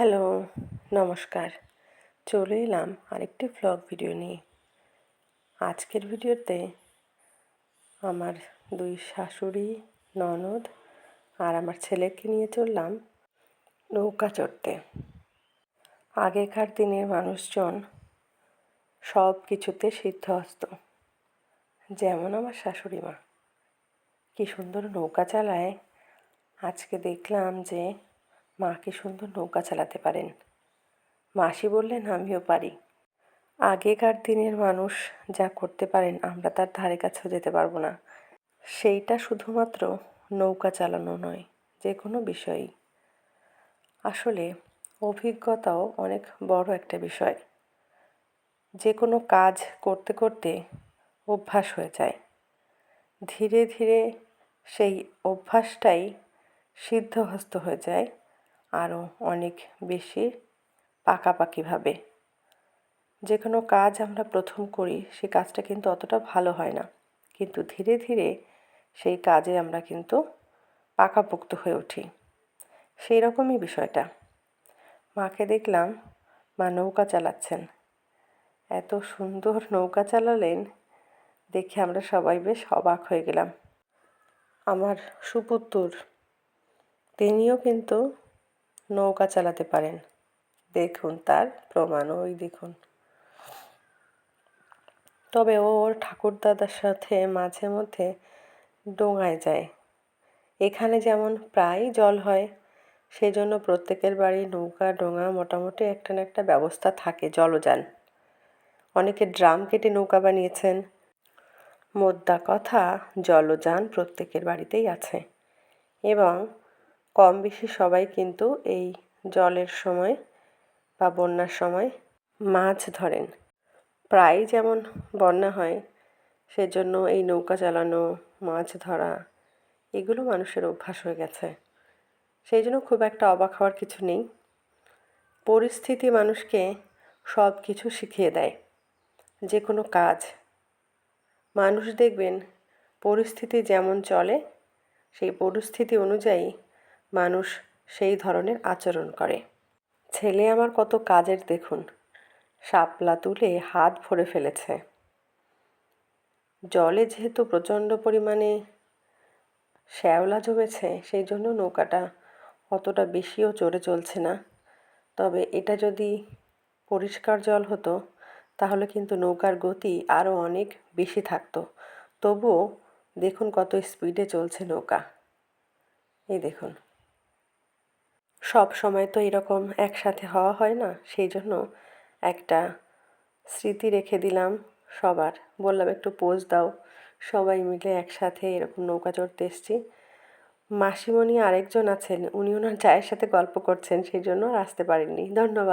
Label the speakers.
Speaker 1: Hello, নমস্কার। চলে এলাম আরেকটি ভ্লগ ভিডিও নিয়ে। আজকের ভিডিওতে আমার দুই শাশুড়ি, ননদ আর আমার ছেলেকে নিয়ে চললাম নৌকা চড়তে। আগেকার দিনের মানুষজন সব কিছুতে সিদ্ধহস্ত। যেমন আমার শাশুড়ি মা। কী সুন্দর নৌকা চালায়। আজকে দেখলাম যে মা কি সুন্দর নৌকা চালাতে পারেন। মাসি বললেন, আমিও পারি। আগেকার দিনের মানুষ যা করতে পারেন, আমরা তার ধারে কাছেও যেতে পারব না। সেইটা শুধুমাত্র নৌকা চালানো নয় যে কোনো বিষয়ই। আসলে অভিজ্ঞতাও অনেক বড় একটা বিষয়। যে কোনো কাজ করতে করতে অভ্যাস হয়ে যায়। ধীরে ধীরে সেই অভ্যাসটাই সিদ্ধহস্ত হয়ে যায়। আরও অনেক বেশি পাকাপাকিভাবে। যে কোনো কাজ আমরা প্রথম করি, সে কাজটা কিন্তু অতটা ভালো হয় না। কিন্তু ধীরে ধীরে সেই কাজে আমরা কিন্তু পাকাপোক্ত হয়ে উঠি। সেই রকমই বিষয়টা। মাকে দেখলাম মা নৌকা চালাচ্ছেন। এত সুন্দর নৌকা চালালেন দেখে আমরা সবাই বেশ অবাক হয়ে গেলাম। আমার সুপুত্তর, তিনিও কিন্তু নৌকা চালাতে পারেন। দেখুন, তার প্রমাণ, ওই দেখুন। তবে ও ওর ঠাকুরদাদার সাথে মাঝে মধ্যে ডোঙায় যায়। এখানে যেমন প্রায় জল হয় সেই জন্য প্রত্যেকের বাড়ি নৌকা, ডোঙা মোটামুটি একটা না একটা ব্যবস্থা থাকে, জলযান। অনেকে ড্রাম কেটে নৌকা বানিয়েছেন। মোদ্দা কথা, জলযান প্রত্যেকের বাড়িতেই আছে। এবং কম বেশি সবাই কিন্তু এই জলের সময় বা বন্যার সময় মাছ ধরেন। প্রায় যেমন বন্যা হয়, সেজন্য এই নৌকা চালানো, মাছ ধরা, এগুলো মানুষের অভ্যাস হয়ে গেছে। সেই জন্য খুব একটা অবাক হওয়ার কিছু নেই। পরিস্থিতি মানুষকে সব কিছু শিখিয়ে দেয়। যে কোনো কাজ। মানুষ দেখবেন পরিস্থিতি যেমন চলে, সেই পরিস্থিতি অনুযায়ী মানুষ সেই ধরনের আচরণ করে। ছেলে আমার কত কাজের দেখুন। শাপলা তুলে হাত ভরে ফেলেছে। জলে যেহেতু প্রচণ্ড পরিমাণে শ্যাওলা জমেছে, সেই জন্য নৌকাটা অতটা বেশিও চড়ে চলছে না। তবে এটা যদি পরিষ্কার জল হতো, তাহলে কিন্তু নৌকার গতি আরও অনেক বেশি থাকতো। তবুও দেখুন কত স্পিডে চলছে নৌকা। এই দেখুন। সব সময় তো এরকম একসাথে হওয়া হয় না, সেই জন্য একটা স্মৃতি রেখে দিলাম সবার। বললাম, একটু পোজ দাও। সবাই মিলে একসাথে এরকম নৌকা চড়তে এসছি। মাসিমণি আরেকজন আছেন, উনি ওনার চায়ের সাথে গল্প করছেন, সেই জন্য আর আসতে পারেননি। ধন্যবাদ।